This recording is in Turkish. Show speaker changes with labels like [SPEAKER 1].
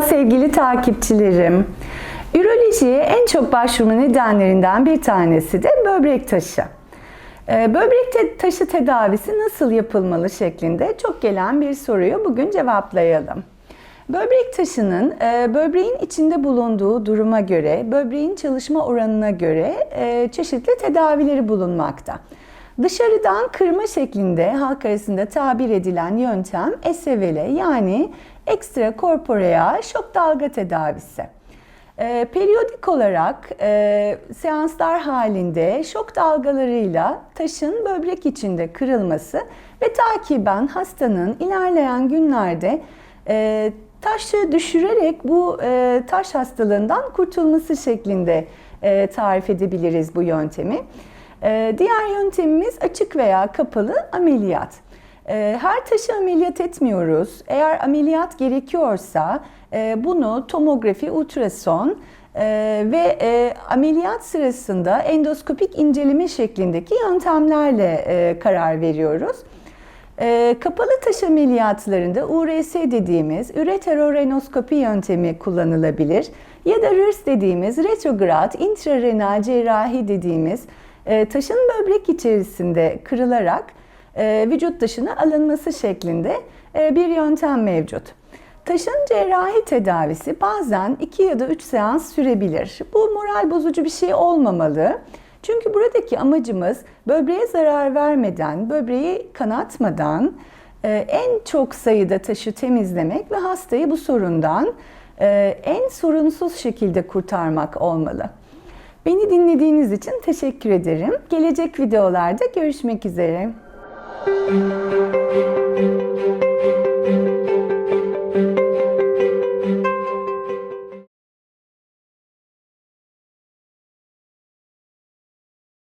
[SPEAKER 1] sevgili takipçilerim. Ürolojiye en çok başvurma nedenlerinden bir tanesi de böbrek taşı. Ee, Böbrek taşı tedavisi nasıl yapılmalı şeklinde çok gelen bir soruyu bugün cevaplayalım. Böbrek taşının e, böbreğin içinde bulunduğu duruma göre, böbreğin çalışma oranına göre e, çeşitli tedavileri bulunmakta. Dışarıdan kırma şeklinde halk arasında tabir edilen yöntem SVL yani ekstrakorporeal şok dalga tedavisi. E, periyodik olarak e, seanslar halinde şok dalgalarıyla taşın böbrek içinde kırılması ve takiben hastanın ilerleyen günlerde e, taşı düşürerek bu e, taş hastalığından kurtulması şeklinde e, tarif edebiliriz bu yöntemi. E, diğer yöntemimiz açık veya kapalı ameliyat. E, Her taşı ameliyat etmiyoruz. Eğer ameliyat gerekiyorsa e, bunu tomografi, ultrason e, ve e, ameliyat sırasında endoskopik inceleme şeklindeki yöntemlerle karar veriyoruz. E, kapalı taş ameliyatlarında URS dediğimiz üreterorenoskopi yöntemi kullanılabilir ya da RIRS dediğimiz retrograd intrarenal cerrahi dediğimiz e, taşın böbrek içerisinde kırılarak e, vücut dışına alınması şeklinde e, bir yöntem mevcut. Taşın cerrahi tedavisi bazen 2 ya da 3 seans sürebilir. Bu moral bozucu bir şey olmamalı. Çünkü buradaki amacımız böbreğe zarar vermeden, böbreği kanatmadan e, en çok sayıda taşı temizlemek ve hastayı bu sorundan en sorunsuz şekilde kurtarmak olmalı. Beni dinlediğiniz için teşekkür ederim. Gelecek videolarda görüşmek üzere.